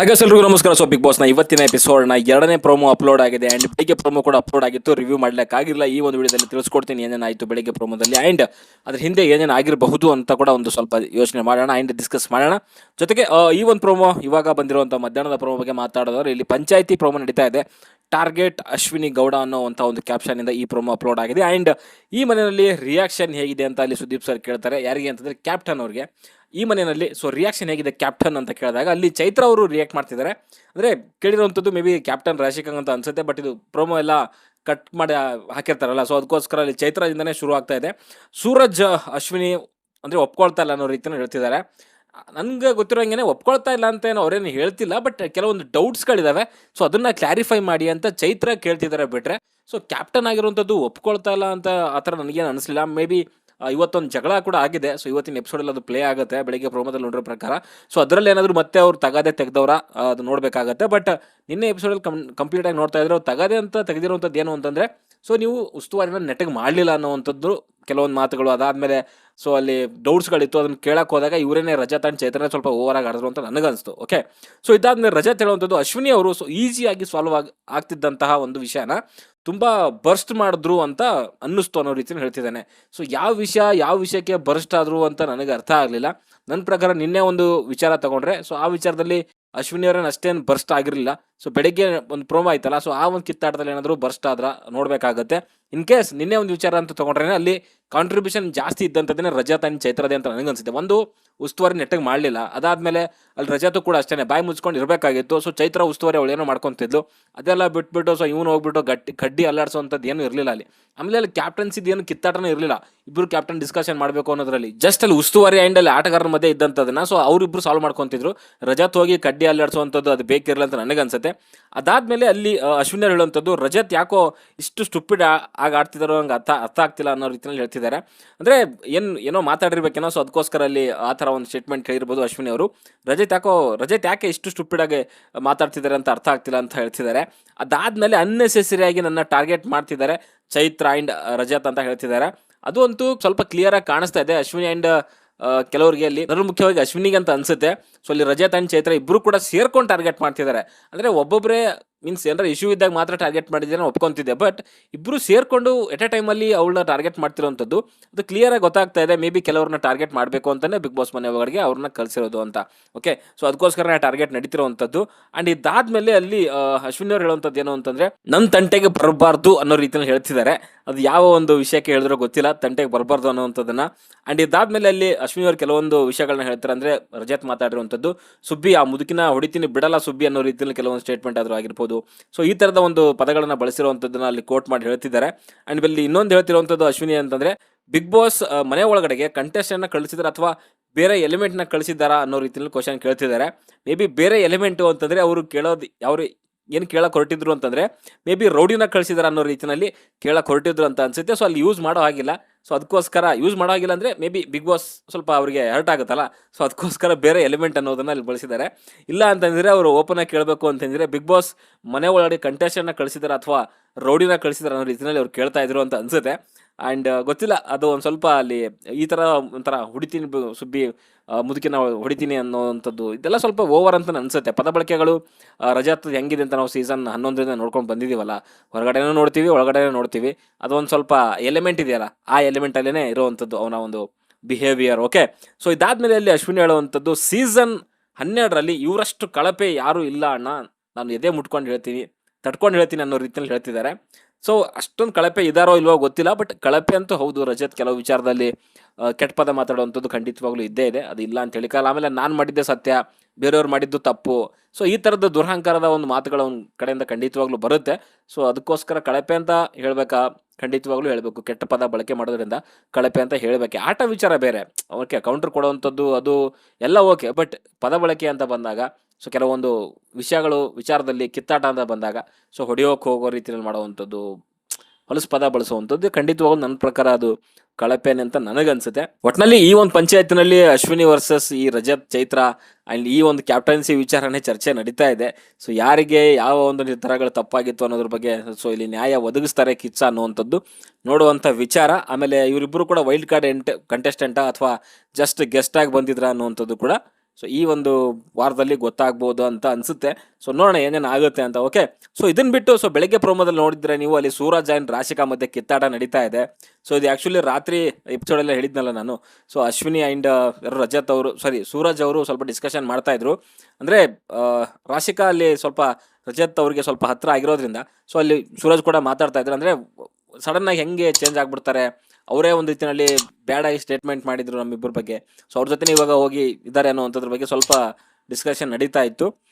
ಹಾಗೆ ಎಲ್ರಿಗೂ ನಮಸ್ಕಾರ. ಸೊ ಬಿಗ್ ಬಾಸ್ನ ಇವತ್ತಿನ ಎಪಿಸೋಡ್ನ ಎರಡನೇ ಪ್ರೋಮೋ ಅಪ್ಲೋಡ್ ಆಗಿದೆ ಆ್ಯಂಡ್ ಬೆಳಿಗ್ಗೆ ಪ್ರೋಮೋ ಕೂಡ ಅಪ್ಲೋಡ್ ಆಗಿತ್ತು. ರಿವ್ಯೂ ಮಾಡಲಿಕ್ಕಾಗಿಲ್ಲ ಈ ಒಂದು ವಿಡಿಯೋದಲ್ಲಿ ತಿಳಿಸ್ಕೊಡ್ತೀನಿ ಏನೇನಾಯಿತು ಬೆಳಿಗ್ಗೆ ಪ್ರೋಮೋದಲ್ಲಿ ಆ್ಯಂಡ್ ಅದ್ರ ಹಿಂದೆ ಏನೇನು ಆಗಿರಬಹುದು ಅಂತ ಕೂಡ ಒಂದು ಸ್ವಲ್ಪ ಯೋಚನೆ ಮಾಡೋಣ ಆ್ಯಂಡ್ ಡಿಸ್ಕಸ್ ಮಾಡೋಣ. ಜೊತೆಗೆ ಈ ಒಂದು ಪ್ರೋಮೋ ಇವಾಗ ಬಂದಿರುವಂಥ ಮಧ್ಯಾಹ್ನದ ಪ್ರೋಮೋ ಬಗ್ಗೆ ಮಾತಾಡೋದಾದ್ರೆ ಇಲ್ಲಿ ಪಂಚಾಯಿತಿ ಪ್ರೋಮೋ ನಡೀತಾ ಇದೆ. ಟಾರ್ಗೆಟ್ ಅಶ್ವಿನಿ ಗೌಡ ಅನ್ನೋವಂಥ ಒಂದು ಕ್ಯಾಪ್ಷನ್ ಇಂದ ಈ ಪ್ರೊಮೋ ಅಪ್ಲೋಡ್ ಆಗಿದೆ. ಆ್ಯಂಡ್ ಈ ಮನೆಯಲ್ಲಿ ರಿಯಾಕ್ಷನ್ ಹೇಗಿದೆ ಅಂತ ಅಲ್ಲಿ ಸುದೀಪ್ ಸರ್ ಕೇಳ್ತಾರೆ. ಯಾರಿಗೆ ಅಂತಂದ್ರೆ ಕ್ಯಾಪ್ಟನ್ ಅವ್ರಿಗೆ. ಈ ಮನೆಯಲ್ಲಿ ಸೊ ರಿಯಾಕ್ಷನ್ ಹೇಗಿದೆ ಕ್ಯಾಪ್ಟನ್ ಅಂತ ಕೇಳಿದಾಗ ಅಲ್ಲಿ ಚೈತ್ರ ಅವರು ರಿಯಾಕ್ಟ್ ಮಾಡ್ತಿದ್ದಾರೆ. ಅಂದರೆ ಕೇಳಿರುವಂಥದ್ದು ಮೇ ಬಿ ಕ್ಯಾಪ್ಟನ್ ರಾಶಿಕಾಂಗ್ ಅಂತ ಅನ್ಸುತ್ತೆ ಬಟ್ ಇದು ಪ್ರೊಮೋ ಎಲ್ಲ ಕಟ್ ಮಾಡಿ ಹಾಕಿರ್ತಾರಲ್ಲ. ಸೊ ಅದಕ್ಕೋಸ್ಕರ ಅಲ್ಲಿ ಚೈತ್ರದಿಂದನೇ ಶುರು ಆಗ್ತಾ ಇದೆ. ಸೂರಜ್ ಅಶ್ವಿನಿ ಅಂದರೆ ಒಪ್ಕೊಳ್ತಾ ಇಲ್ಲ ಅನ್ನೋ ರೀತಿಯೂ ಹೇಳ್ತಿದ್ದಾರೆ. ನನಗೆ ಗೊತ್ತಿರೋಂಗೆ ಒಪ್ಕೊಳ್ತಾ ಇಲ್ಲ ಅಂತ ಏನು ಅವ್ರೇನು ಹೇಳ್ತಿಲ್ಲ ಬಟ್ ಕೆಲವೊಂದು ಡೌಟ್ಸ್ಗಳಿದ್ದಾವೆ ಸೊ ಅದನ್ನ ಕ್ಲಾರಿಫೈ ಮಾಡಿ ಅಂತ ಚೈತ್ರ ಕೇಳ್ತಿದ್ದಾರೆ ಬಿಟ್ರೆ. ಸೊ ಕ್ಯಾಪ್ಟನ್ ಆಗಿರುವಂಥದ್ದು ಒಪ್ಕೊಳ್ತಾ ಇಲ್ಲ ಅಂತ ಆ ಥರ ನನಗೇನು ಅನಿಸ್ಲಿಲ್ಲ. ಮೇ ಬಿ ಇವತ್ತೊಂದು ಜಗಳ ಕೂಡ ಆಗಿದೆ. ಸೊ ಇವತ್ತಿನ ಎಪಿಸೋಡಲ್ಲಿ ಅದು ಪ್ಲೇ ಆಗುತ್ತೆ, ಬೆಳಿಗ್ಗೆ ಪ್ರೋಮೋದಲ್ಲಿ ನೋಡಿರೋ ಪ್ರಕಾರ. ಸೊ ಅದರಲ್ಲಿ ಏನಾದರೂ ಮತ್ತೆ ಅವ್ರು ತಗದೆ ತೆಗ್ದವ್ರ? ಅದು ನೋಡಬೇಕಾಗತ್ತೆ. ಬಟ್ ನಿನ್ನೆ ಎಪಿಸೋಡಲ್ಲಿ ಕಂ ಕಂಪ್ಲೀಟಾಗಿ ನೋಡ್ತಾ ಇದ್ರೆ ಅವ್ರು ತಗದೆ ಅಂತ ತೆಗೆದಿರುವಂಥದ್ದು ಏನು ಅಂತಂದರೆ ಸೊ ನೀವು ಉಸ್ತುವಾರಿನ ನೆಟ್ಟಗೆ ಮಾಡಲಿಲ್ಲ ಅನ್ನೋವಂಥದ್ದು ಕೆಲವೊಂದು ಮಾತುಗಳು ಅದಾದಮೇಲೆ ಸೊ ಅಲ್ಲಿ ಡೌಟ್ಸ್ಗಳಿತ್ತು ಅದನ್ನು ಕೇಳಕ್ಕೆ ಹೋದಾಗ ಇವರೇನೇ ರಜಾ ತಂಡ ಚೈತನ್ಯ ಸ್ವಲ್ಪ ಓವರ್ ಆಗಿ ಆಡಿದ್ರು ಅಂತ ನನಗನ್ನಿಸ್ತು ಓಕೆ ಸೊ ಇದಾದ್ಮೇಲೆ ರಜಾ ಹೇಳುವಂಥದ್ದು ಅಶ್ವಿನಿ ಅವರು ಸೊ ಈಸಿಯಾಗಿ ಸಾಲ್ವ್ ಆಗಿ ಆಗ್ತಿದ್ದಂತಹ ಒಂದು ವಿಷಯನ. ತುಂಬ ಬರ್ಸ್ಟ್ ಮಾಡಿದ್ರು ಅಂತ ಅನ್ನಿಸ್ತು ಅನ್ನೋ ರೀತಿಯಲ್ಲಿ ಹೇಳ್ತಿದ್ದಾನೆ. ಸೊ ಯಾವ ವಿಷಯ, ಯಾವ ವಿಷಯಕ್ಕೆ ಬರ್ಸ್ಟ್ ಆದ್ರು ಅಂತ ನನಗೆ ಅರ್ಥ ಆಗಲಿಲ್ಲ. ನನ್ನ ಪ್ರಕಾರ ನಿನ್ನೆ ಒಂದು ವಿಚಾರ ತಗೊಂಡ್ರೆ ಸೊ ಆ ವಿಚಾರದಲ್ಲಿ ಅಶ್ವಿನಿ ಅವರೇನು ಅಷ್ಟೇನು ಬರ್ಸ್ಟ್ ಆಗಿರಲಿಲ್ಲ. ಸೊ ಬೆಳಿಗ್ಗೆ ಒಂದು ಪ್ರೋಮೋ ಆಯ್ತಲ್ಲ ಸೊ ಆ ಒಂದು ಕಿತ್ತಾಟದಲ್ಲಿ ಏನಾದರೂ ಬರ್ಸ್ಟ್ ಆದ್ರ ನೋಡಬೇಕಾಗತ್ತೆ. ಇನ್ ಕೇಸ್ ನಿನ್ನೆ ಒಂದು ವಿಚಾರ ಅಂತ ತಗೊಂಡ್ರೆ ಅಲ್ಲಿ ಕಾಂಟ್ರಿಬ್ಯೂಷನ್ ಜಾಸ್ತಿ ಇದ್ದಂಥದ್ದೇ ರಜಾ ಆ್ಯಂಡ್ ಚೈತ್ರದೇ ಅಂತ ನನಗನ್ಸುತ್ತೆ. ಒಂದು ಉಸ್ತುವಾರಿ ನೆಟ್ಟಗೆ ಮಾಡಲಿಲ್ಲ. ಅದಾದಮೇಲೆ ಅಲ್ಲಿ ರಜಾತು ಕೂಡ ಅಷ್ಟೇ ಬಾಯಿ ಮುಚ್ಕೊಂಡು ಇರಬೇಕಾಗಿತ್ತು. ಸೊ ಚೈತ್ರ ಉಸ್ತುವಾರಿ ಅವಳು ಏನೋ ಮಾಡ್ಕೊತಿದ್ಲು. ಅದೆಲ್ಲ ಬಿಟ್ಬಿಟ್ಟು ಸೊ ಇವನು ಹೋಗ್ಬಿಟ್ಟು ಗಟ್ಟಿ ಕಡ್ಡಿ ಅಲ್ಲಾಡ್ಸೋವಂಥದ್ದು ಏನು ಇರಲಿಲ್ಲ ಅಲ್ಲಿ. ಆಮೇಲೆ ಅಲ್ಲಿ ಕ್ಯಾಪ್ಟನ್ಸಿದ್ ಏನು ಕಿತ್ತಾಟನೂ ಇರಲಿಲ್ಲ. ಇಬ್ಬರು ಕ್ಯಾಪ್ಟನ್ ಡಿಸ್ಕಷನ್ ಮಾಡಬೇಕು ಅನ್ನೋದ್ರಲ್ಲಿ. ಜಸ್ಟ್ ಅಲ್ಲಿ ಉಸ್ತುವಾರಿ ಆ್ಯಂಡ್ ಅಲ್ಲಿ ಆಟಗಾರರ ಮಧ್ಯೆ ಇದ್ದಂಥದನ್ನ ಸೊ ಅವರಿಬ್ಬರು ಸಾಲ್ವ್ ಮಾಡ್ಕೊತಿದ್ರು. ರಜಾತ್ ಹೋಗಿ ಕಡ್ಡಿ ಅಲ್ಲಾಡಿಸುವಂಥದ್ದು ಅದು ಬೇಕಿರಲ್ಲ ಅಂತ ನನಗನ್ಸುತ್ತೆ. ಅದಾದ್ಮೇಲೆ ಅಲ್ಲಿ ಅಶ್ವಿನ್ ಹೇಳುವಂಥದ್ದು ರಜತ್ ಯಾಕೋ ಇಷ್ಟು ಸ್ಟುಪಿಡ್ ಆಗ ಆಡ್ತಿದಾರೋ ಹಂಗೆ ಅರ್ಥ ಅರ್ಥ ಆಗ್ತಿಲ್ಲ ಅನ್ನೋ ರೀತಿಯಲ್ಲಿ ಹೇಳ್ತಿದ್ದಾರೆ. ಅಂದರೆ ಏನು, ಏನೋ ಮಾತಾಡಿರ್ಬೇಕೇನೋ ಸೊ ಅದಕ್ಕೋಸ್ಕರ ಅಲ್ಲಿ ಆ ಥರ ಒಂದು ಸ್ಟೇಟ್ಮೆಂಟ್ ಹೇಳಿರ್ಬೋದು ಅಶ್ವಿನಿ ಅವರು ರಜತ್ ಯಾಕೋ ರಜತ್ ಯಾಕೆ ಇಷ್ಟು ಸ್ಟುಪಿಡಾಗಿ ಮಾತಾಡ್ತಿದ್ದಾರೆ ಅಂತ ಅರ್ಥ ಆಗ್ತಿಲ್ಲ ಅಂತ ಹೇಳ್ತಿದ್ದಾರೆ. ಅದಾದ್ಮೇಲೆ ಅನ್ನೆಸೆಸರಿಯಾಗಿ ನನ್ನ ಟಾರ್ಗೆಟ್ ಮಾಡ್ತಿದ್ದಾರೆ ಚೈತ್ರ ಆ್ಯಂಡ್ ರಜತ್ ಅಂತ ಹೇಳ್ತಿದ್ದಾರೆ. ಅದು ಅಂತೂ ಸ್ವಲ್ಪ ಕ್ಲಿಯರ್ ಆಗಿ ಕಾಣಿಸ್ತಾ ಇದೆ ಅಶ್ವಿನಿ ಆ್ಯಂಡ್ ಕೆಲವರಿಗೆ ಅಲ್ಲಿ. ಅದರ ಮುಖ್ಯವಾಗಿ ಅಶ್ವಿನಿಗೆ ಅಂತ ಅನ್ಸುತ್ತೆ. ಸೊ ಅಲ್ಲಿ ರಜತ್ ಆ್ಯಂಡ್ ಚೈತ್ರ ಇಬ್ಬರು ಕೂಡ ಸೇರ್ಕೊಂಡು ಟಾರ್ಗೆಟ್ ಮಾಡ್ತಿದ್ದಾರೆ. ಅಂದರೆ ಒಬ್ಬೊಬ್ಬರೇ ಮೀನ್ಸ್ ಏನಾರ ಇಶ್ಯೂ ಇದ್ದಾಗ ಮಾತ್ರ ಟಾರ್ಗೆಟ್ ಮಾಡಿದ್ರೆ ಒಪ್ಕೊಂತಿದ್ದೆ. ಬಟ್ ಇಬ್ಬರು ಸೇರ್ಕೊಂಡು ಎಟ್ ಎ ಟೈಮಲ್ಲಿ ಅವಳನ್ನ ಟಾರ್ಗೆಟ್ ಮಾಡ್ತಿರೋಂಥದ್ದು, ಅದು ಕ್ಲಿಯರ್ ಆಗಿ ಗೊತ್ತಾಗ್ತಾ ಇದೆ. ಮೇ ಬಿ ಕೆಲವ್ರನ್ನ ಟಾರ್ಗೆಟ್ ಮಾಡಬೇಕು ಅಂತಲೇ ಬಿಗ್ ಬಾಸ್ ಮನೆ ಒಳಗಡೆ ಅವ್ರನ್ನ ಕಲಿಸಿರೋದು ಅಂತ. ಓಕೆ ಸೊ ಅದಕ್ಕೋಸ್ಕರ ಟಾರ್ಗೆಟ್ ನಡೀತಿರೋವಂಥದ್ದು ಆ್ಯಂಡ್ ಇದಾದ್ಮೇಲೆ ಅಲ್ಲಿ ಅಶ್ವಿನಿ ಅವ್ರು ಹೇಳುವಂಥದ್ದು ಏನು ಅಂತಂದ್ರೆ ನನ್ನ ತಂಟೆಗೆ ಬರಬಾರ್ದು ಅನ್ನೋ ರೀತಿಯಲ್ಲಿ ಹೇಳ್ತಿದ್ದಾರೆ. ಅದು ಯಾವ ಒಂದು ವಿಷಯಕ್ಕೆ ಹೇಳಿದ್ರೋ ಗೊತ್ತಿಲ್ಲ. ತಂಟೆಗೆ ಬರಬಾರ್ದು ಅನ್ನೋವಂಥದ್ದನ್ನು. ಆ್ಯಂಡ್ ಇದಾದ್ಮೇಲೆ ಅಲ್ಲಿ ಅಶ್ವಿನಿ ಅವ್ರು ಕೆಲವೊಂದು ವಿಷಯಗಳನ್ನ ಹೇಳ್ತಾರೆ ಅಂದ್ರೆ ರಜತ್ ಮಾತಾಡಿರುವಂಥದ್ದು. ಸುಬ್ಬಿ, ಆ ಮುದುಕಿನ ಹೊಡಿತೀನಿ, ಬಿಡಲ್ಲ ಸುಬ್ಬಿ ಅನ್ನೋ ರೀತಿಯಲ್ಲಿ ಕೆಲವೊಂದು ಸ್ಟೇಟ್ಮೆಂಟ್ ಆದರೂ ಆಗಿರ್ಬೋದು. ಸೊ ಈ ಥರದ ಒಂದು ಪದಗಳನ್ನು ಬಳಸಿರುವಂಥದ್ದನ್ನ ಅಲ್ಲಿ ಕೋಟ್ ಮಾಡಿ ಹೇಳ್ತಿದ್ದಾರೆ. ಆ್ಯಂಡ್ ಇಲ್ಲಿ ಇನ್ನೊಂದು ಹೇಳ್ತಿರುವಂಥದ್ದು ಅಶ್ವಿನಿ ಅಂತಂದ್ರೆ ಬಿಗ್ ಬಾಸ್ ಮನೆ ಒಳಗಡೆಗೆ ಕಂಟೆಸ್ಟನ್ನು ಕಳಿಸಿದಾರೆ ಅಥವಾ ಬೇರೆ ಎಲಿಮೆಂಟ್ನ ಕಳಿಸಿದ್ದಾರಾ ಅನ್ನೋ ರೀತಿಯಲ್ಲಿ ಕ್ವಶನ್ ಕೇಳ್ತಿದ್ದಾರೆ. ಮೇ ಬಿ ಬೇರೆ ಎಲಿಮೆಂಟು ಅಂತಂದ್ರೆ ಅವರು ಕೇಳೋದು ಯಾವ ಏನು ಕೇಳಕ್ಕೆ ಹೊರಟಿದ್ರು ಅಂತಂದರೆ ಮೇ ಬಿ ರೌಡಿನ ಕಳಿಸಿದಾರೆ ಅನ್ನೋ ರೀತಿಯಲ್ಲಿ ಕೇಳಕ್ಕೆ ಹೊರಟಿದ್ರು ಅಂತ ಅನಿಸುತ್ತೆ. ಸೊ ಅಲ್ಲಿ ಯೂಸ್ ಮಾಡೋ ಹಾಗಿಲ್ಲ. ಸೊ ಅದಕ್ಕೋಸ್ಕರ ಯೂಸ್ ಮಾಡೋ ಹಾಗಿಲ್ಲ ಅಂದರೆ ಮೇ ಬಿ ಬಿಗ್ ಬಾಸ್ ಸ್ವಲ್ಪ ಅವರಿಗೆ ಹರ್ಟ್ ಆಗುತ್ತಲ್ಲ. ಸೊ ಅದಕ್ಕೋಸ್ಕರ ಬೇರೆ ಎಲಿಮೆಂಟ್ ಅನ್ನೋದನ್ನು ಅಲ್ಲಿ ಬಳಸಿದ್ದಾರೆ. ಇಲ್ಲ ಅಂತಂದರೆ ಅವರು ಓಪನ್ ಆಗಿ ಕೇಳಬೇಕು ಅಂತಂದರೆ ಬಿಗ್ ಬಾಸ್ ಮನೆ ಒಳಗಡೆ ಕಂಟೆಸ್ಟನ್ನ ಕಳಿಸಿದಾರೆ ಅಥವಾ ರೌಡಿನ ಕಳಿಸಿದಾರೆ ಅನ್ನೋ ರೀತಿಯಲ್ಲಿ ಅವ್ರು ಕೇಳ್ತಾ ಇದ್ರು ಅಂತ ಅನ್ಸುತ್ತೆ. ಆ್ಯಂಡ್ ಗೊತ್ತಿಲ್ಲ, ಅದು ಒಂದು ಸ್ವಲ್ಪ ಅಲ್ಲಿ ಈ ಥರ ಒಂಥರ ಹೊಡಿತೀನಿ ಸುಬ್ಬಿ ಮುದುಕಿನ ಹೊಡಿತೀನಿ ಅನ್ನೋವಂಥದ್ದು. ಇದೆಲ್ಲ ಸ್ವಲ್ಪ ಓವರ್ ಅಂತ ಅನಿಸುತ್ತೆ. ಪದ ಬಳಕೆಗಳು ರಜಾತ್ ಹೆಂಗಿದೆ ಅಂತ ನಾವು ಸೀಸನ್ ಹನ್ನೊಂದರಿಂದ ನೋಡ್ಕೊಂಡು ಬಂದಿದ್ದೀವಲ್ಲ ಹೊರಗಡೆನೂ ನೋಡ್ತೀವಿ, ಒಳಗಡೆನೂ ನೋಡ್ತೀವಿ. ಅದೊಂದು ಸ್ವಲ್ಪ ಎಲಿಮೆಂಟ್ ಇದೆಯಲ್ಲ, ಆ ಎಲಿಮೆಂಟಲ್ಲೇ ಇರುವಂಥದ್ದು ಅವನ ಒಂದು ಬಿಹೇವಿಯರ್ ಓಕೆ ಸೊ ಇದಾದಮೇಲೆ ಅಲ್ಲಿ ಅಶ್ವಿನಿ ಹೇಳುವಂಥದ್ದು ಸೀಸನ್ ಹನ್ನೆರಡರಲ್ಲಿ ಇವರಷ್ಟು ಕಳಪೆ ಯಾರೂ ಇಲ್ಲ ಅಣ್ಣ. ನಾನು ಎದೆ ಮುಟ್ಕೊಂಡು ಹೇಳ್ತೀನಿ, ತಡ್ಕೊಂಡು ಹೇಳ್ತೀನಿ ಅನ್ನೋ ರೀತಿಯಲ್ಲಿ ಹೇಳ್ತಿದ್ದಾರೆ. ಸೊ ಅಷ್ಟೊಂದು ಕಳಪೆ ಇದಾರೋ ಇಲ್ವೋ ಗೊತ್ತಿಲ್ಲ ಬಟ್ ಕಳಪೆ ಅಂತೂ ಹೌದು ರಜತ್. ಕೆಲವು ವಿಚಾರದಲ್ಲಿ ಕೆಟ್ಟ ಪದ ಮಾತಾಡುವಂಥದ್ದು ಖಂಡಿತವಾಗ್ಲೂ ಇದ್ದೇ ಇದೆ. ಅದು ಇಲ್ಲ ಅಂತ ಹೇಳಿಕಲ್ಲ ಆಮೇಲೆ ನಾನು ಮಾಡಿದ್ದೆ ಸತ್ಯ, ಬೇರೆಯವ್ರು ಮಾಡಿದ್ದು ತಪ್ಪು. ಸೊ ಈ ಥರದ ದುರಹಂಕಾರದ ಒಂದು ಮಾತುಗಳ ಒಂದು ಕಡೆಯಿಂದ ಖಂಡಿತವಾಗ್ಲೂ ಬರುತ್ತೆ. ಸೊ ಅದಕ್ಕೋಸ್ಕರ ಕಳಪೆ ಅಂತ ಹೇಳಬೇಕಾ? ಖಂಡಿತವಾಗ್ಲೂ ಹೇಳಬೇಕು. ಕೆಟ್ಟ ಪದ ಬಳಕೆ ಮಾಡೋದ್ರಿಂದ ಕಳಪೆ ಅಂತ ಹೇಳಬೇಕು. ಆಟ ವಿಚಾರ ಬೇರೆ. ಓಕೆ ಕೌಂಟರ್ ಕೊಡುವಂಥದ್ದು ಅದು ಎಲ್ಲ ಓಕೆ. ಬಟ್ ಪದ ಬಳಕೆ ಅಂತ ಬಂದಾಗ ಸೊ ಕೆಲವೊಂದು ವಿಷಯಗಳು ವಿಚಾರದಲ್ಲಿ ಕಿತ್ತಾಟ ಅಂತ ಬಂದಾಗ, ಸೊ ಹೊಡೆಯೋಕೆ ಹೋಗೋ ರೀತಿಯಲ್ಲಿ ಮಾಡುವಂಥದ್ದು ಹೊಲಸು ಪದ ಬಳಸುವಂಥದ್ದು ಖಂಡಿತವಾಗೂ ನನ್ನ ಪ್ರಕಾರ ಅದು ಕಳಪೆನೆ ಅಂತ ನನಗನ್ಸುತ್ತೆ. ಒಟ್ನಲ್ಲಿ ಈ ಒಂದು ಪಂಚಾಯತ್ನಲ್ಲಿ ಅಶ್ವಿನಿ ವರ್ಸಸ್ ಈ ರಜತ್ ಚೈತ್ರ ಅಂಡ್ ಈ ಒಂದು ಕ್ಯಾಪ್ಟನ್ಸಿ ವಿಚಾರಣೆ ಚರ್ಚೆ ನಡೀತಾ ಇದೆ. ಸೊ ಯಾರಿಗೆ ಯಾವ ಒಂದು ನಿರ್ಧಾರಗಳು ತಪ್ಪಾಗಿತ್ತು ಅನ್ನೋದ್ರ ಬಗ್ಗೆ, ಸೊ ಇಲ್ಲಿ ನ್ಯಾಯ ಒದಗಿಸ್ತಾರೆ ಕಿಚ್ಚ ಅನ್ನುವಂಥದ್ದು ನೋಡುವಂಥ ವಿಚಾರ. ಆಮೇಲೆ ಇವರಿಬ್ಬರು ಕೂಡ ವೈಲ್ಡ್ ಕಾರ್ಡ್ ಎಂಟ್ ಕಂಟೆಸ್ಟೆಂಟಾ ಅಥವಾ ಜಸ್ಟ್ ಗೆಸ್ಟ್ ಆಗಿ ಬಂದಿದ್ರ ಅನ್ನುವಂಥದ್ದು ಕೂಡ ಸೊ ಈ ಒಂದು ವಾರದಲ್ಲಿ ಗೊತ್ತಾಗ್ಬೋದು ಅಂತ ಅನಿಸುತ್ತೆ. ಸೊ ನೋಡೋಣ ಏನೇನು ಆಗುತ್ತೆ ಅಂತ ಓಕೆ ಸೊ ಇದನ್ನ ಬಿಟ್ಟು ಸೊ ಬೆಳಗ್ಗೆ ಪ್ರೋಮೋದಲ್ಲಿ ನೋಡಿದ್ರೆ ನೀವು ಅಲ್ಲಿ ಸೂರಜ್ ಆ್ಯಂಡ್ ರಾಶಿಕಾ ಮಧ್ಯೆ ಕಿತ್ತಾಟ ನಡೀತಾ ಇದೆ. ಸೊ ಇದು ಆ್ಯಕ್ಚುಲಿ ರಾತ್ರಿ ಎಪಿಸೋಡಲ್ಲೇ ಹೇಳಿದ್ನಲ್ಲ ನಾನು. ಸೊ ಅಶ್ವಿನಿ ಆ್ಯಂಡ್ ರಜತ್ ಅವರು ಸಾರಿ ಸೂರಜ್ ಅವರು ಸ್ವಲ್ಪ ಡಿಸ್ಕಷನ್ ಮಾಡ್ತಾ ಇದ್ರು. ಅಂದರೆ ರಾಶಿಕಾ ಅಲ್ಲಿ ಸ್ವಲ್ಪ ರಜತ್ ಅವರಿಗೆ ಸ್ವಲ್ಪ ಹತ್ತಿರ ಆಗಿರೋದ್ರಿಂದ ಸೊ ಅಲ್ಲಿ ಸೂರಜ್ ಕೂಡ ಮಾತಾಡ್ತಾ ಇದ್ರು. ಅಂದರೆ ಸಡನ್ನಾಗಿ ಹೆಂಗೆ ಚೇಂಜ್ ಆಗ್ಬಿಡ್ತಾರೆ? ಅವರೇ ಒಂದು ರೀತಿಯಲ್ಲಿ ಬ್ಯಾಡ್ ಆಗಿ ಸ್ಟೇಟ್ಮೆಂಟ್ ಮಾಡಿದ್ರು ನಮ್ಮಿಬ್ಬರ ಬಗ್ಗೆ. ಸೊ ಅವ್ರ ಜೊತೆ ಇವಾಗ ಹೋಗಿ ಇದ್ದಾರೆ ಅನ್ನೋ ಅಂಥದ್ರ ಬಗ್ಗೆ ಸ್ವಲ್ಪ ಡಿಸ್ಕಷನ್ ನಡೀತಾ ಇತ್ತು.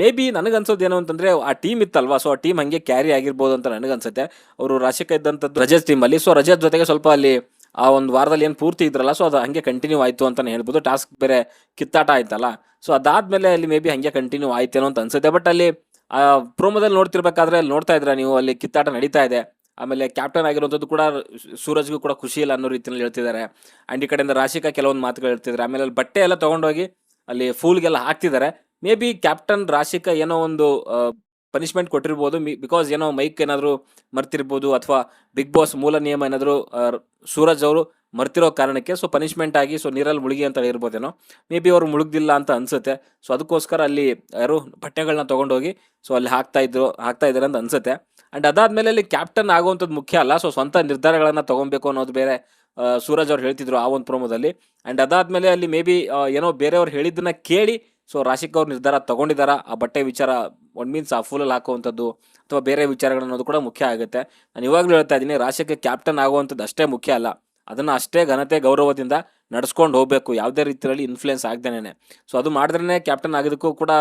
ಮೇ ಬಿ ನನಗನ್ಸೋದು ಏನು ಅಂತಂದ್ರೆ, ಆ ಟೀಮ್ ಇತ್ತಲ್ವಾ? ಸೊ ಆ ಟೀಮ್ ಹಂಗೆ ಕ್ಯಾರಿ ಆಗಿರ್ಬೋದು ಅಂತ ನನಗನ್ಸುತ್ತೆ. ಅವರು ರಾಶಿಕ ಇದ್ದಂಥದ್ದು ರಜತ್ ಟೀಮಲ್ಲಿ ಸೊ ರಜತ್ ಜೊತೆಗೆ ಸ್ವಲ್ಪ ಅಲ್ಲಿ ಆ ಒಂದು ವಾರದಲ್ಲಿ ಏನು ಪೂರ್ತಿ ಇದ್ರಲ್ಲ ಸೊ ಅದು ಹಂಗೆ ಕಂಟಿನ್ಯೂ ಆಯಿತು ಅಂತಲೇ ಹೇಳ್ಬೋದು. ಟಾಸ್ಕ್ ಬೇರೆ ಕಿತ್ತಾಟ ಆಯ್ತಲ್ಲ. ಸೊ ಅದಾದ್ಮೇಲೆ ಅಲ್ಲಿ ಮೇ ಬಿ ಹಂಗೆ ಕಂಟಿನ್ಯೂ ಆಯ್ತೇನೋ ಅಂತ ಅನ್ಸುತ್ತೆ. ಬಟ್ ಅಲ್ಲಿ, ಆ ಪ್ರೋಮೋದಲ್ಲಿ ನೋಡ್ತಿರ್ಬೇಕಾದ್ರೆ ಅಲ್ಲಿ ನೋಡ್ತಾ ಇದ್ರ ನೀವು? ಅಲ್ಲಿ ಕಿತ್ತಾಟ ನಡೀತಾ ಇದೆ. ಆಮೇಲೆ ಕ್ಯಾಪ್ಟನ್ ಆಗಿರುವಂಥದ್ದು ಕೂಡ ಸೂರಜ್ಗೂ ಕೂಡ ಖುಷಿ ಇಲ್ಲ ಅನ್ನೋ ರೀತಿಯಲ್ಲಿ ಹೇಳ್ತಿದ್ದಾರೆ. ಆ್ಯಂಡ್ ಈ ಕಡೆಯಿಂದ ರಾಶಿಕಾ ಕೆಲವೊಂದು ಮಾತುಗಳು ಹೇಳ್ತಿದ್ದಾರೆ. ಆಮೇಲೆ ಅಲ್ಲಿ ಬಟ್ಟೆ ಎಲ್ಲ ತೊಗೊಂಡೋಗಿ ಅಲ್ಲಿ ಫೂಲ್ಗೆಲ್ಲ ಹಾಕ್ತಿದ್ದಾರೆ. ಮೇ ಬಿ ಕ್ಯಾಪ್ಟನ್ ರಾಶಿಕಾ ಏನೋ ಒಂದು ಪನಿಷ್ಮೆಂಟ್ ಕೊಟ್ಟಿರ್ಬೋದು. ಬಿಕಾಸ್ ಏನೋ ಮೈಕ್ ಏನಾದರೂ ಮರ್ತಿರ್ಬೋದು ಅಥವಾ ಬಿಗ್ ಬಾಸ್ ಮೂಲ ನಿಯಮ ಏನಾದರೂ ಸೂರಜ್ ಅವರು ಮರ್ತಿರೋ ಕಾರಣಕ್ಕೆ ಸೊ ಪನಿಷ್ಮೆಂಟ್ ಆಗಿ ಸೊ ನೀರಲ್ಲಿ ಮುಳುಗಿ ಅಂತ ಹೇಳಿರ್ಬೋದೇನೋ ಮೇ ಬಿ ಅವರು ಮುಳುಗ್ದಿಲ್ಲ ಅಂತ ಅನ್ಸುತ್ತೆ. ಸೊ ಅದಕ್ಕೋಸ್ಕರ ಅಲ್ಲಿ ಯಾರು ಬಟ್ಟೆಗಳನ್ನ ತೊಗೊಂಡೋಗಿ ಸೊ ಅಲ್ಲಿ ಹಾಕ್ತಾ ಇದ್ರು, ಹಾಕ್ತಾ ಇದ್ದಾರೆ ಅಂತ ಅನ್ಸುತ್ತೆ. ಆ್ಯಂಡ್ ಅದಾದಮೇಲೆ ಅಲ್ಲಿ ಕ್ಯಾಪ್ಟನ್ ಆಗುವಂಥದ್ದು ಮುಖ್ಯ ಅಲ್ಲ. ಸೊ ಸ್ವಂತ ನಿರ್ಧಾರಗಳನ್ನು ತಗೊಬೇಕು ಅನ್ನೋದು ಬೇರೆ ಸೂರಜ್ ಅವ್ರು ಹೇಳ್ತಿದ್ರು ಆ ಒಂದು ಪ್ರೋಮೋದಲ್ಲಿ ಆ್ಯಂಡ್ ಅದಾದ್ಮೇಲೆ ಅಲ್ಲಿ ಮೇ ಬಿ ಏನೋ ಬೇರೆಯವ್ರು ಹೇಳಿದ್ದನ್ನ ಕೇಳಿ ಸೊ ರಾಶಿಕ್ ಅವ್ರು ನಿರ್ಧಾರ ತಗೊಂಡಿದಾರಾ. ಆ ಬಟ್ಟೆ ವಿಚಾರ ಒನ್ ಮೀನ್ಸ್ ಆ ಫೂಲಲ್ಲಿ ಹಾಕುವಂಥದ್ದು ಅಥವಾ ಬೇರೆ ವಿಚಾರಗಳು ಅನ್ನೋದು ಕೂಡ ಮುಖ್ಯ ಆಗುತ್ತೆ. ನಾನು ಇವಾಗಲೂ ಹೇಳ್ತಾ ಇದ್ದೀನಿ, ರಾಶಿಕ್ ಕ್ಯಾಪ್ಟನ್ ಆಗುವಂಥದ್ದು ಅಷ್ಟೇ ಮುಖ್ಯ ಅಲ್ಲ. ಅದನ್ನು ಅಷ್ಟೇ ಘನತೆ ಗೌರವದಿಂದ ನಡ್ಸ್ಕೊಂಡು ಹೋಗಬೇಕು. ಯಾವುದೇ ರೀತಿಯಲ್ಲಿ ಇನ್ಫ್ಲುಯೆನ್ಸ್ ಆಗ್ದೇನೆ ಸೊ ಅದು ಮಾಡಿದ್ರೇ ಕ್ಯಾಪ್ಟನ್ ಆಗೋದಕ್ಕೂ ಕೂಡ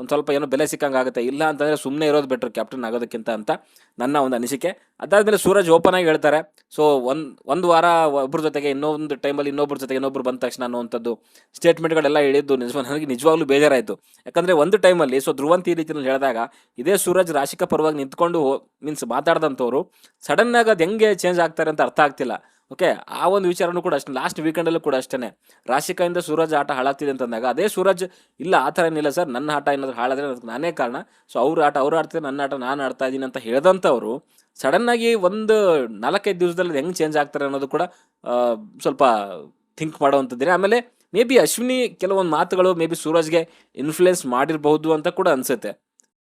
ಒಂದು ಸ್ವಲ್ಪ ಏನೋ ಬೆಲೆ ಸಿಕ್ಕಂಗೆ ಆಗುತ್ತೆ. ಇಲ್ಲ ಅಂತಂದರೆ ಸುಮ್ಮನೆ ಇರೋದು ಬೆಟ್ರು ಕ್ಯಾಪ್ಟನ್ ಆಗೋದಕ್ಕಿಂತ ಅಂತ ನನ್ನ ಒಂದು ಅನಿಸಿಕೆ. ಅದಾದಮೇಲೆ ಸೂರಜ್ ಓಪನ್ ಆಗಿ ಹೇಳ್ತಾರೆ. ಸೊ ಒಂದು ಒಂದು ವಾರ ಒಬ್ಬರ ಜೊತೆಗೆ ಇನ್ನೊಂದು ಟೈಮಲ್ಲಿ ಇನ್ನೊಬ್ಬರ ಜೊತೆಗೆ ಇನ್ನೊಬ್ರು ಬಂದ ತಕ್ಷಣ ಅನ್ನುವಂಥದ್ದು ಸ್ಟೇಟ್ಮೆಂಟ್ಗಳೆಲ್ಲ ಹೇಳಿದ್ದು ನಿಜ ನನಗೆ ನಿಜವಾಗ್ಲೂ ಬೇಜಾರಾಯಿತು. ಯಾಕಂದರೆ ಒಂದು ಟೈಮಲ್ಲಿ ಸೊ ಧ್ರುವಂತಿ ಈ ರೀತಿಯಲ್ಲಿ ಹೇಳಿದಾಗ, ಇದೇ ಸೂರಜ್ ರಾಶಿಕ ಪರವಾಗಿ ನಿಂತ್ಕೊಂಡು ಮೀನ್ಸ್ ಮಾತಾಡ್ದಂಥವ್ರು ಸಡನ್ನಾಗಿ ಅದು ಹೆಂಗೆ ಚೇಂಜ್ ಆಗ್ತಾರೆ ಅಂತ ಅರ್ಥ ಆಗ್ತಿಲ್ಲ. ಓಕೆ ಆ ಒಂದು ವಿಚಾರನೂ ಕೂಡ ಅಷ್ಟೇ ಲಾಸ್ಟ್ ವೀಕೆಂಡಲ್ಲೂ ಕೂಡ ಅಷ್ಟೇ ರಾಶಿಕಾಯಿಂದ ಸೂರಜ್ ಆಟ ಹಾಳಾಗ್ತಿದೆ ಅಂತಂದಾಗ ಅದೇ ಸೂರಜ್ ಇಲ್ಲ, ಆ ಥರ ಏನಿಲ್ಲ ಸರ್, ನನ್ನ ಆಟ ಏನಾದರೂ ಹಾಳಾದ್ರೆ ಅದಕ್ಕೆ ನಾನೇ ಕಾರಣ. ಸೊ ಅವ್ರ ಆಟ, ಅವ್ರು ಆಡ್ತಿದ್ರೆ ನನ್ನ ಆಟ, ನಾನು ಆಡ್ತಾ ಇದ್ದೀನಿ ಅಂತ ಹೇಳ್ದಂಥವ್ರು ಸಡನ್ನಾಗಿ ಒಂದು ನಾಲ್ಕೈದು ದಿವಸದಲ್ಲಿ ಹೆಂಗೆ ಚೇಂಜ್ ಆಗ್ತಾರೆ ಅನ್ನೋದು ಕೂಡ ಸ್ವಲ್ಪ ಥಿಂಕ್ ಮಾಡುವಂಥದ್ದಿದೆ. ಆಮೇಲೆ ಮೇ ಬಿ ಅಶ್ವಿನಿ ಕೆಲವೊಂದು ಮಾತುಗಳು ಮೇ ಬಿ ಸೂರಜ್ಗೆ ಇನ್ಫ್ಲುಯೆನ್ಸ್ ಮಾಡಿರಬಹುದು ಅಂತ ಕೂಡ ಅನಿಸುತ್ತೆ.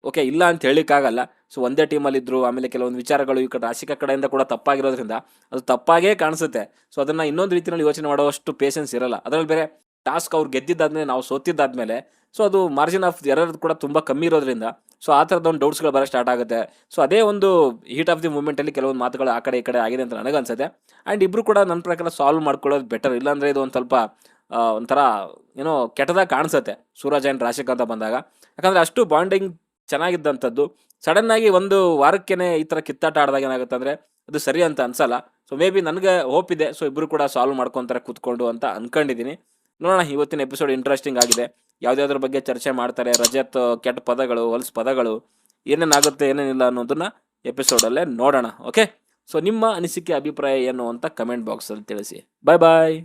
ಓಕೆ, ಇಲ್ಲ ಅಂತ ಹೇಳಿಕ್ಕಾಗಲ್ಲ. ಸೊ, ಒಂದೇ ಟೀಮಲ್ಲಿದ್ದರು ಆಮೇಲೆ ಕೆಲವೊಂದು ವಿಚಾರಗಳು ಈ ಕಡೆ ರಾಶಿಕ ಕಡೆಯಿಂದ ಕೂಡ ತಪ್ಪಾಗಿರೋದ್ರಿಂದ ಅದು ತಪ್ಪಾಗೇ ಕಾಣಿಸುತ್ತೆ. ಸೊ, ಅದನ್ನು ಇನ್ನೊಂದು ರೀತಿಯಲ್ಲಿ ಯೋಚನೆ ಮಾಡುವಷ್ಟು ಪೇಷನ್ಸ್ ಇರಲ್ಲ. ಅದರಲ್ಲಿ ಬೇರೆ ಟಾಸ್ಕ್ ಅವ್ರು ಗೆದ್ದಿದ್ದಾದ್ಮೇಲೆ ನಾವು ಸೋತಿದ್ದಾದ್ಮೇಲೆ, ಸೊ, ಅದು ಮಾರ್ಜಿನ್ ಆಫ್ ಎರರ್ ಕೂಡ ತುಂಬ ಕಮ್ಮಿ ಇರೋದ್ರಿಂದ, ಸೊ, ಆ ಥರದ ಒಂದು ಡೌಟ್ಸ್ಗಳು ಬರೋ ಸ್ಟಾರ್ಟ್ ಆಗುತ್ತೆ. ಸೊ, ಅದೇ ಒಂದು ಹೀಟ್ ಆಫ್ ದಿ ಮೂಮೆಂಟಲ್ಲಿ ಕೆಲವೊಂದು ಮಾತುಗಳು ಆ ಕಡೆ ಈ ಕಡೆ ಆಗಿದೆ ಅಂತ ನನಗನ್ಸುತ್ತೆ. ಆ್ಯಂಡ್ ಇಬ್ಬರು ಕೂಡ ನನ್ನ ಪ್ರಕಾರ ಸಾಲ್ವ್ ಮಾಡ್ಕೊಳ್ಳೋದು ಬೆಟರ್ ಇಲ್ಲಾಂದರೆ ಇದು ಒಂದು ಸ್ವಲ್ಪ ಒಂಥರ ಏನೋ ಕೆಟ್ಟದಾಗ ಕಾಣಿಸುತ್ತೆ. ಸೂರಜ್ ಆ್ಯಂಡ್ ರಾಶಿಕಾ ಅಂತ ಬಂದಾಗ. ಯಾಕಂದರೆ ಅಷ್ಟು ಬಾಂಡಿಂಗ್ ಚೆನ್ನಾಗಿದ್ದಂಥದ್ದು. ಸಡನ್ನಾಗಿ ಒಂದು ವಾರಕ್ಕೇನೆ ಈ ಥರ ಕಿತ್ತಾಟ ಆಡಿದಾಗ ಏನಾಗುತ್ತೆ ಅಂದರೆ, ಅದು ಸರಿ ಅಂತ ಅನ್ಸಲ್ಲ. ಸೊ ಮೇ ಬಿ ನನಗೆ ಹೋಪ್ ಇದೆ. ಸೊ ಇಬ್ಬರು ಕೂಡ ಸಾಲ್ವ್ ಮಾಡ್ಕೊತಾರೆ ಕೂತ್ಕೊಂಡು ಅಂತ ಅನ್ಕೊಂಡಿದ್ದೀನಿ ನೋಡೋಣ, ಇವತ್ತಿನ ಎಪಿಸೋಡ್ ಇಂಟ್ರೆಸ್ಟಿಂಗ್ ಆಗಿದೆ. ಯಾವುದ್ಯಾವ್ದ್ರ ಬಗ್ಗೆ ಚರ್ಚೆ ಮಾಡ್ತಾರೆ, ರಜತ್, ಕೆಟ್ಟ ಪದಗಳು, ಹೊಲ್ಸ್ ಪದಗಳು ಏನೇನಾಗುತ್ತೆ ಏನೇನಿಲ್ಲ ಅನ್ನೋದನ್ನ ಎಪಿಸೋಡಲ್ಲೇ ನೋಡೋಣ ಓಕೆ ಸೊ ನಿಮ್ಮ ಅನಿಸಿಕೆ, ಅಭಿಪ್ರಾಯ ಏನು ಅಂತ ಕಮೆಂಟ್ ಬಾಕ್ಸಲ್ಲಿ ತಿಳಿಸಿ. ಬಾಯ್ ಬಾಯ್